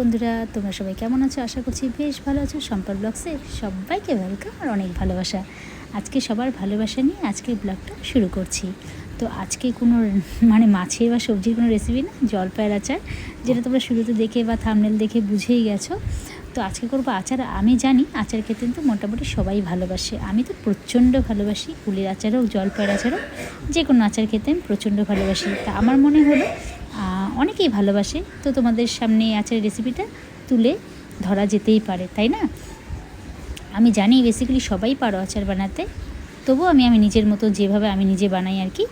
বন্ধুরা, তোমরা সবাই কেমন আছো? আশা করছি বেশ ভালো আছো। সম্পর ব্লগসে সবাইকে ওয়েলকাম আর অনেক ভালোবাসা। আজকে সবার ভালোবাসা নিয়ে আজকের ব্লগটা শুরু করছি। তো আজকে কোনো মানে মাছের বা সবজির কোনো রেসিপি না, জলপাইয়ের আচার, যেটা তোমরা শুরুতে দেখে বা থামনেল দেখে বুঝেই গেছো। তো আজকে করব আচার। আমি জানি আচার খেতে তো মোটামুটি সবাই ভালোবাসে। আমি তো প্রচণ্ড ভালোবাসি কুলের আচার হোক জলপাইয়ের আচার হোক যে কোনো আচার খেতে আমি প্রচণ্ড ভালোবাসি। তা আমার মনে হলো অনেকেই ভালোবাসে। তো তোমাদের সামনে আচারের রেসিপিটা তুলে ধরা যেতেই পারে, তাই না? আমি জানি বেসিক্যালি সবাই পারো আচার বানাতে। তবু আমি আমি নিজের মতো যেভাবে আমি নিজে বানাই আর কি,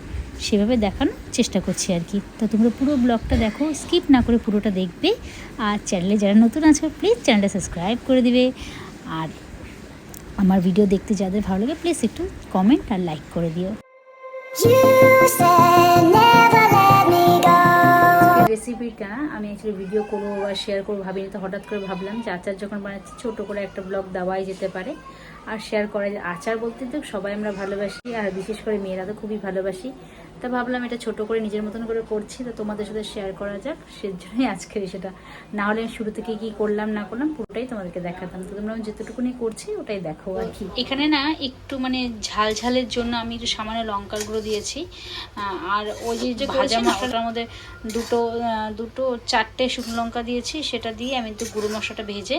সেভাবে দেখানোর চেষ্টা করছি আর কি। তো তোমরা পুরো ব্লগটা দেখো স্কিপ না করে পুরোটা দেখবে। আর চ্যানেলে যারা নতুন আছো প্লিজ চ্যানেলটা সাবস্ক্রাইব করে দিবে। আর আমার ভিডিও দেখতে যাদের ভালো লাগে প্লিজ একটু কমেন্ট আর লাইক করে দিও। রেসিপিটা আমি অ্যাকচুয়ালি ভিডিও করব বা শেয়ার করব ভাবিনি, তো হঠাৎ করে ভাবলাম যে আচার যখন বানাচ্ছি, ছোট করে একটা ব্লগ দেওয়াই যেতে পারে। আর শেয়ার করা যায়। আচার বলতে তো সবাই আমরা ভালোবাসি, আর বিশেষ করে মেয়েরা তো খুবই ভালোবাসি। তা ভাবলাম এটা ছোট করে নিজের মতন করে করছি তো তোমাদের সাথে শেয়ার করা যাক। সেজন্যই আজকের সেটা। না হলে আমি শুরু থেকে কি করলাম না করলাম পুরোটাই তোমাদেরকে দেখাতাম। তো তোমরা আমি যেতটুকুনি করছি ওটাই দেখো আর কি। এখানে না একটু মানে ঝাল ঝালের জন্য আমি একটু সামান্য লঙ্কার গুঁড়ো দিয়েছি। আর ওই যে যে ভাজা মশলাটার মধ্যে দুটো দুটো চারটে শুকনো লঙ্কা দিয়েছি সেটা দিয়ে আমি একটু গুঁড়ো মশলাটা ভেজে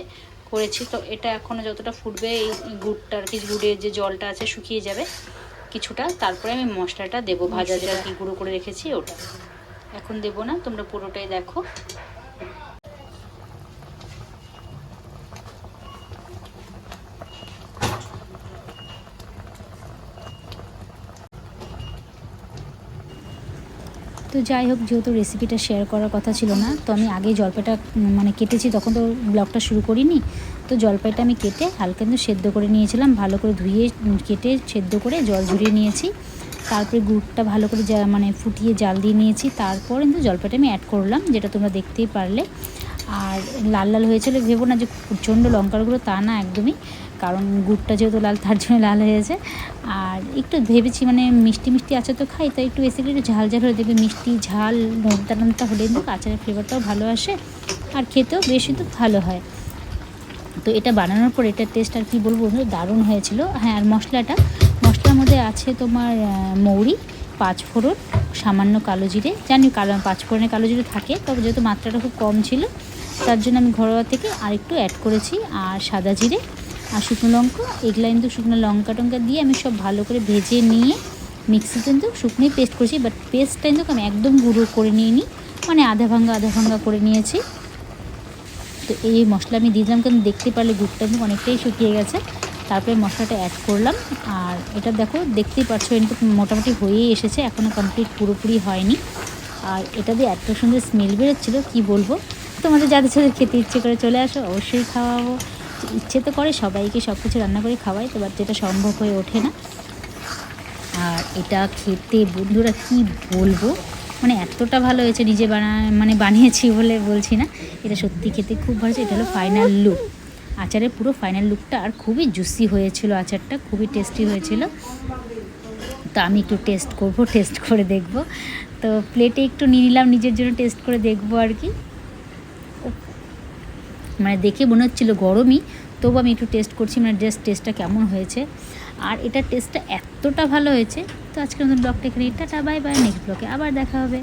করেছি। তো এটা এখনও যতটা ফুটবে এই গুড়টা আর কি গুড়ের যে জলটা আছে শুকিয়ে যাবে। কিছুটা, তারপরে আমি মশলাটা দেবো, ভাজা যেটা কি গুঁড়ো করে রেখেছি ওটা। এখন দেবো না, তোমরা পুরোটাই দেখো। তো যাই হোক, যেহেতু রেসিপিটা শেয়ার করার কথা ছিল না, তো আমি আগে জলপাইটা মানে কেটেছি, তখন তো ব্লগটা শুরু করিনি, তো জলপাইটা আমি কেটে হালকা কিন্তু সেদ্ধ করে নিয়েছিলাম, ভালো করে ধুয়ে কেটে সেদ্ধ করে জল ঝরিয়ে নিয়েছি, তারপরে গুড়টা ভালো করে মানে ফুটিয়ে জাল দিয়ে নিয়েছি, তারপর কিন্তু জলপাইটা আমি অ্যাড করলাম, যেটা তোমরা দেখতেই পারলে। আর লাল লাল হয়েছিল, ভেবো না যে প্রচণ্ড লঙ্কার গুঁড়ো, তা না একদমই। কারণ গুড়টা যেহেতু লাল, তার জন্য লাল হয়েছে আর একটু ভেবেছি মানে মিষ্টি মিষ্টি আচার তো খাই, তাই একটু বেসিক্যালি একটু ঝাল ঝাল হলে দেখবে মিষ্টি, ঝাল, নোনতা নোনতা হলে কিন্তু আচারের ফ্লেভারটাও ভালো আসে, আর খেতেও বেশ কিন্তু ভালো হয়। তো এটা বানানোর পর এটার টেস্ট আর কি বলব দারুণ হয়েছিল। হ্যাঁ আর মশলাটা, মশলার মধ্যে আছে তোমার মৌরি পাঁচফোড়ন সামান্য কালো জিরে। জানি কালো পাঁচফোড়নে কালো জিরে থাকে, তবে যেহেতু মাত্রাটা খুব কম ছিল তার জন্য আমি ঘরোয়া থেকে আরেকটু অ্যাড করেছি, আর সাদা জিরে, আর শুকনো লঙ্কা এগুলা কিন্তু শুকনো লঙ্কা টঙ্কা দিয়ে আমি সব ভালো করে ভেজে নিয়ে মিক্সিতে কিন্তু শুকনোই পেস্ট করেছি বাট পেস্টটা কিন্তু আমি একদম গুঁড়ো করে নিয়ে নিই মানে আধা ভাঙ্গা আধা ভাঙ্গা করে নিয়েছি। তো এই মশলা আমি দিয়ে দিলাম, কারণ দেখতে পারলে গুড়টা কিন্তু অনেকটাই শুকিয়ে গেছে। তারপরে মশলাটা অ্যাড করলাম, আর এটা দেখো, দেখতেই পাচ্ছ কিন্তু মোটামুটি হয়েই এসেছে এখনও কমপ্লিট পুরোপুরি হয়নি। আর এটা দিয়ে এত সুন্দর স্মেল বেরোচ্ছিলো, কি বলব? তোমাদের যাদের সাথে খেতে ইচ্ছে করে চলে আসো, অবশ্যই খাওয়াবো। ইচ্ছে তো করে, সবাইকে সব কিছু রান্না করে খাওয়াই তো বাট যেটা সম্ভব হয়ে ওঠে না। আর এটা খেতে বন্ধুরা কি বলব? মানে এতটা ভালো হয়েছে নিজে বানা মানে বানিয়েছি বলে বলছি না। এটা সত্যি খেতে খুব ভালো হয়েছে, এটা হলো ফাইনাল লুক আচারের পুরো ফাইনাল লুকটা আর খুবই জুসি হয়েছিল আচারটা, খুবই টেস্টি হয়েছিল। তো আমি একটু টেস্ট করব টেস্ট করে দেখব। তো প্লেটে একটু নিয়ে নিলাম, নিজের জন্য টেস্ট করে দেখব আর কি। মানে দেখে মনে হচ্ছিল গরমই, তবু আমি একটু টেস্ট করছি মানে জাস্ট টেস্টটা কেমন হয়েছে। আর এটা টেস্টটা এতটা ভালো হয়েছে, তো আজকের মতন ব্লগটা এখানে টাটা বাই বাই নেক্সট ব্লগে আবার দেখা হবে।